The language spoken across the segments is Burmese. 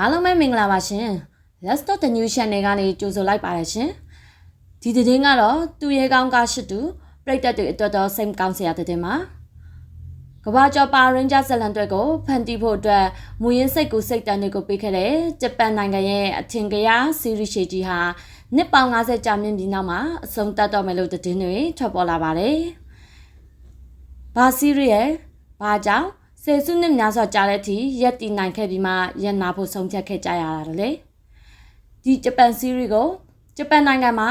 အားလုံးပဲမင်္ဂလာပါရှင် Let's Talk the New Channel ကနေကြိုဆိုလိုက်ပါတယ်ရှင်ဒီသတင်းကတော့သူရဲကောင်းကားရှိသူပြိတ္တတွေအတွက်တော့စိတ်ကောင်းစရာသတင်းပါကဘာကျော်ပါရင်ဂျာဇလန်တွေကိုဖန်တီးဖို့အတွက်မူရင်းစိတ်ကိုစိတ်တန်တွေကိုပေးခဲ့တဲ့ဂျပန်နိုင်ငံရဲ့အထင်ကရစီရီရှေကြီးဟာနှစ်ပေါင်း90ကြာမြင့်ပြီးနောက်မှာအဆုံးသတ်တော့မယ်လို့သတင်းတွေထွက်ပေါ်လာပါတယ်။ဘာစီရီရဲ့ဘာကြောင့် ဆယ်စုနှစ်များစွာကြာတဲ့အထိရက်တည်နိုင်ခဲ့ပြီးမှရန်နာဖို့ဆုံးဖြတ်ခဲ့ကြရတာလေဒီဂျပန်စီရီကိုဂျပန်နိုင်ငံမှာ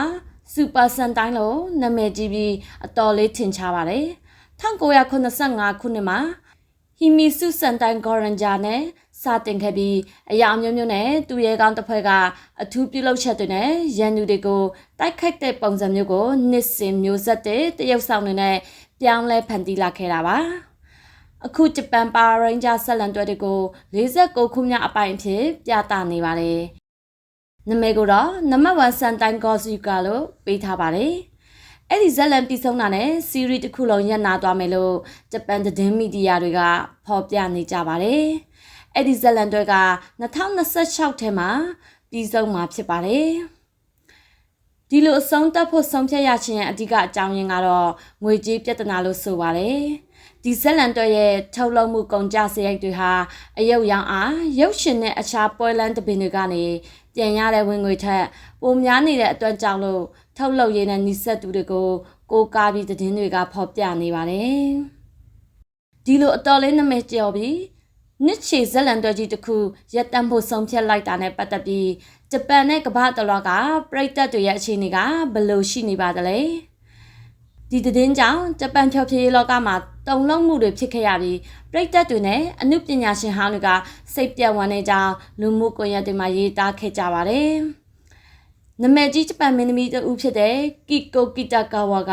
စူပါဆန်တိုင်းလို့နာမည်ကြီးပြီးအတော်လေးထင်ရှားပါတယ်1985ခုနှစ်မှာဟီမီစုစန်တိုင်ဂေါ်ရန်ဂျာနဲ့စတင်ခဲ့ပြီးအရာမျိုးမျိုးနဲ့သူရဲကောင်းတစ်ဖွဲ့ကအထူးပြုလုပ်ချက်တွေနဲ့ရန်သူတွေကိုတိုက်ခိုက်တဲ့ပုံစံမျိုးကိုနှစ်စဉ်မျိုးဆက်တဲ့တရုတ်ဆောင်တွေနဲ့ပြောင်းလဲဖန်တီးလာခဲ့တာပါ အခုဂျပန်ပါရင်ဂျာဆက်လန်တွဲတွေကို49ခုမြောက်အပိုင်းအဖြစ်ပြသနေပါတယ်။နာမည်ကိုတော့နံပါတ်1စန်တိုင်ဂေါ်စီကာလို့ပေးထားပါတယ်။အဲ့ဒီဇက်လန်ပြီးဆုံးတာနဲ့စီရီတစ်ခုလုံးရပ်နာသွားမယ်လို့ဂျပန်သတင်းမီဒီယာတွေကဖော်ပြနေကြပါတယ်။အဲ့ဒီဇက်လန်တွေက2026ထဲမှာပြီးဆုံးမှာဖြစ်ပါတယ်။ ဒီလိုအဆုံးသတ်ဖို့ဆုံးဖြတ်ရခြင်းရဲ့အဓိကအကြောင်းရင်းကတော့ငွေကြေးပြဿနာလို့ဆိုပါတယ်။ဒီဇက်လန်တွဲရဲ့ထုတ်လုပ်မှုကုန်ကျစရိတ်တွေဟာအယုတ်ရောင်အားရုပ်ရှင်နဲ့အခြားပွဲလန်းတပင်တွေကနေပြန်ရတဲ့ဝင်ငွေထက်ပိုများနေတဲ့အတွက်ကြောင့်လို့ထုတ်လုပ်ရေးနဲ့နှိစက်သူတွေကိုကိုးကားပြီးသတင်းတွေကဖော်ပြနေပါတယ်။ဒီလိုအတော်လေးနာမည်ကျော်ပြီး နှစ်ချီဇက်လန်တွဲကြီးတစ်ခုရက်တန့်ဖို့ဆုံးဖြတ်လိုက်တာနဲ့ပတ်သက်ပြီးဂျပန်နဲ့ကမ္ဘာတလွှားကပြည်သက်တွေရဲ့အခြေအနေကဘယ်လိုရှိနေပါသလဲ။ဒီသတင်းကြောင့်ဂျပန်ဖြော်ဖြေးလောကမှာတုံလုံးမှုတွေဖြစ်ခဲ့ရပြီးပြည်သက်တွေနဲ့အမှုပညာရှင်ဟောင်းတွေကစိတ်ပြတ်ဝမ်းနေကြောင်းလူမှုကွန်ရက်တွေမှာရေးသားခဲ့ကြပါတယ်။ နမည်ကြီးဂျပန်မင်းသမီးတူဖြစ်တဲ့ကီကိုကီတာကာဝါက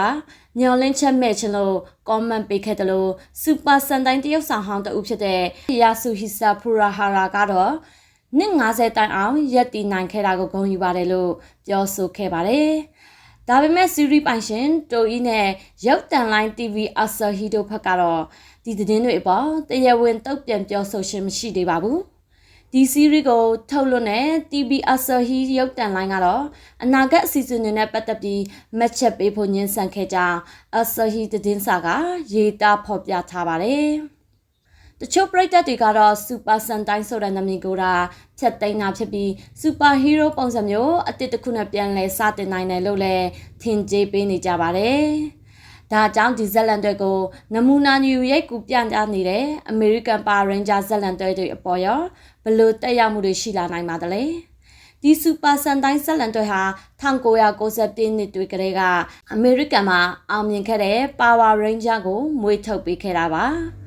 ညော်လင်းချက်မဲ့ချင်လို့ comment ပေးခဲ့တယ်လို့စူပါစန်တိုင်းတရုတ်ဆောင်ဟောင်းတူဖြစ်တဲ့ယာဆူဟီဆာဖူရာဟာရာကတော့နှစ်90တိုင်အောင်ရက်တည်နိုင်ခဲ့တာကိုဂုဏ်ယူပါတယ်လို့ပြောဆိုခဲ့ပါတယ်။ဒါပေမဲ့စီရီပိုင်ရှင်တိုအီနဲ့ရုပ်တန်လိုင်း TV အဆာဟီတို့ဘက်ကတော့ဒီသတင်းတွေအပေါ်တရားဝင်တုတ်ပြန်ပြောဆိုခြင်းမရှိသေးပါဘူး ဒီစီရီကိုထုတ်လွှင့်တဲ့ TV အဆာဟီရုပ်တန်လိုင်းကတော့အနာဂတ်အစီအစဉ်တွေနဲ့ပတ်သက်ပြီးမက်ချက်ပေးဖို့ညှင်းဆန်ခဲ့ကြောင်းအဆာဟီသတင်းစာကရေးသားဖော်ပြထားပါတယ်တချို့ပရိသတ်တွေကတော့စူပါဆန်တိုင်းဆိုတဲ့နာမည်ကိုဒါဖြတ်သိမ်းတာဖြစ်ပြီးစူပါဟီးရိုးပုံစံမျိုးအတစ်တစ်ခုနဲ့ပြန်လဲစတင်နိုင်တယ်လို့လည်းထင်ကြေးပေးနေကြပါတယ်။ ဒါကြောင့်ဒီဇက်လန်တွေကိုနမူနာညူရိတ်ကူပြန့်ကြားနေတဲ့အမေရိကန်ပါရင်ဂျာဇက်လန်တွေအပေါ်ရောဘလို့တက်ရောက်မှုတွေရှိလာနိုင်ပါသလဲ။ဒီစူပါဆန်တိုင်းဇက်လန်တွေဟာ1990နှစ်တွေကလေးကအမေရိကန်မှာအောင်မြင်ခဲ့တဲ့ Power Ranger ကိုမွေးထုတ်ပေးခဲ့တာပါ။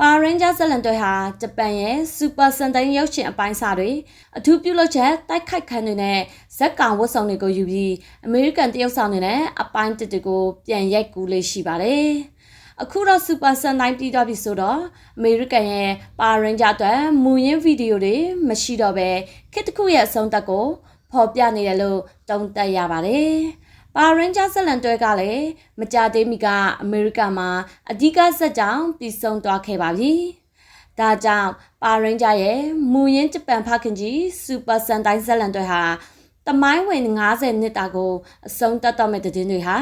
ပါရင်ဂျာဇလန်တွေဟာဂျပန်ရဲ့စူပါစန်တိုင်းရုပ်ရှင်အပိုင်းစာတွေအထူးပြုလုပ်ချက်တိုက်ခိုက်ခန်းတွေနဲ့ဇက်ကောင်ဝတ်ဆောင်တွေကိုယူပြီးအမေရိကန်တရုတ်ဆောင်တွေနဲ့အပိုင်းတစ်တွေကိုပြန်ရိုက်ကူးလေးရှိပါတယ်။အခုတော့စူပါဆန်တိုင်းပြီးတော့ပြီဆိုတော့အမေရိကန်ရဲ့ပါရင်ဂျာအတွက်မူရင်းဗီဒီယိုတွေမရှိတော့ပဲခစ်တစ်ခုရဲ့အဆုံးသက်ကိုဖော်ပြနေတယ်လို့တုံ့တက်ရပါတယ်။ ပါရင်ဂျာဆက်လန်တွဲကလည်းမကြသေးမီကအမေရိကန်မှာအဓိကဇက်ကြောင့်ပြီးဆုံးသွားခဲ့ပါပြီ။ဒါကြောင့်ပါရင်ဂျာရဲ့မူရင်းဂျပန်ဖခင်ကြီးစူပါဆန်တိုင်းဇက်လန်တွဲဟာတမိုင်းဝင်90နှစ်တာကိုအဆုံးသတ်တော့မဲ့တဲ့င်းတွေဟာ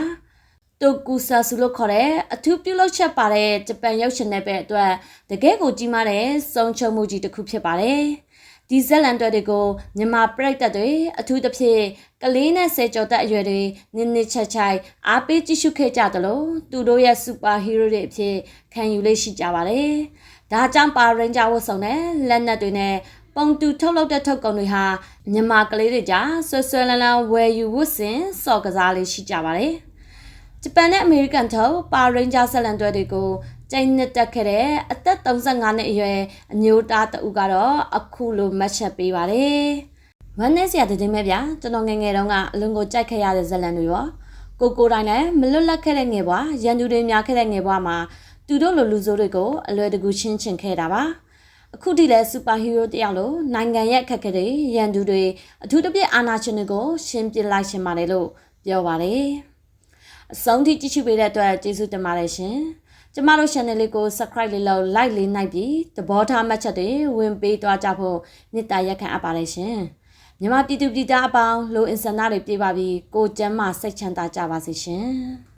တိုကူဆာဆူလို့ခေါ်တဲ့အထူးပြုလုပ်ချက်ပါတဲ့ဂျပန်ရုပ်ရှင်နယ်ပယ်အတွက်တကယ်ကိုကြီးမားတဲ့ဆုံးချုံမှုကြီးတစ်ခုဖြစ်ပါတယ်။ ဒီဇက်လန်တွေတွေကိုမြန်မာပရိသတ်တွေအထူးသဖြင့်ကလေးနဲ့ဆယ်ကျော်သက်အရွယ်တွေနစ်နစ်ချက်ချိုင်အားပေးကြည့်ရှုခဲ့ကြသလိုသူတို့ရဲ့စူပါဟီးရိုးတွေအဖြစ်ခံယူလေးရှိကြပါတယ်။ဒါကြောင့်ပါရင်ဂျာဝတ်ဆောင်တဲ့လက်နက်တွေနဲ့ပုံတူထုတ်လုပ်တဲ့ထုတ်ကုန်တွေဟာမြန်မာကလေးတွေကြားဆွဆွလန်းလန်းဝယ်ယူဝတ်ဆင်စော်ကစားလေးရှိကြပါတယ်။ဂျပန်နဲ့အမေရိကန်ထုတ်ပါရင်ဂျာဆက်လန်တွဲတွေကို ကျိန်းနှစ်တက်ခဲ့တဲ့အသက်35နှစ်အရွယ်အမျိုးသားတဦးကတော့အခုလိုမှတ်ချက်ပေးပါတယ်။ဝမ်းနဲ့ဆရာတင်မဲဗျာကျွန်တော်ငငယ်တုန်းကအလွန်ကိုကြိုက်ခဲ့ရတဲ့ဇလန်တွေရောကိုကိုတိုင်းလည်းမလွတ်လပ်ခဲ့တဲ့ငယ်ဘွားရန်သူတွေများခဲ့တဲ့ငယ်ဘွားမှာသူတို့လိုလူဆိုးတွေကိုအလွယ်တကူချင်းချင်ခဲ့တာပါ။အခုထိလည်းစူပါဟီးရိုးတယောက်လိုနိုင်ငံရဲ့အခက်အခဲတွေရန်သူတွေအထူးသဖြင့်အာနာရှင်တွေကိုရှင်းပြလိုက်ရှင်ပါတယ်လို့ပြောပါတယ်။အဆုံးထိကြည့်ရှုပေးတဲ့အတွက်ကျေးဇူးတင်ပါတယ်ရှင်။ ကျမတို့ channel လေးကို subscribe လေးလုပ် like လေးနှိုက်ပြီးသဘောထားမှတ်ချက်တွေဝင်ပေးသွားကြဖို့မေတ္တာရက်ခံအပ်ပါတယ်ရှင်မြန်မာပြည်သူပြည်သားအပေါင်းလိုအင်ဆန္ဒတွေပြေပါပြီးကိုကျမ်းမာစိတ်ချမ်းသာကြပါစေရှင်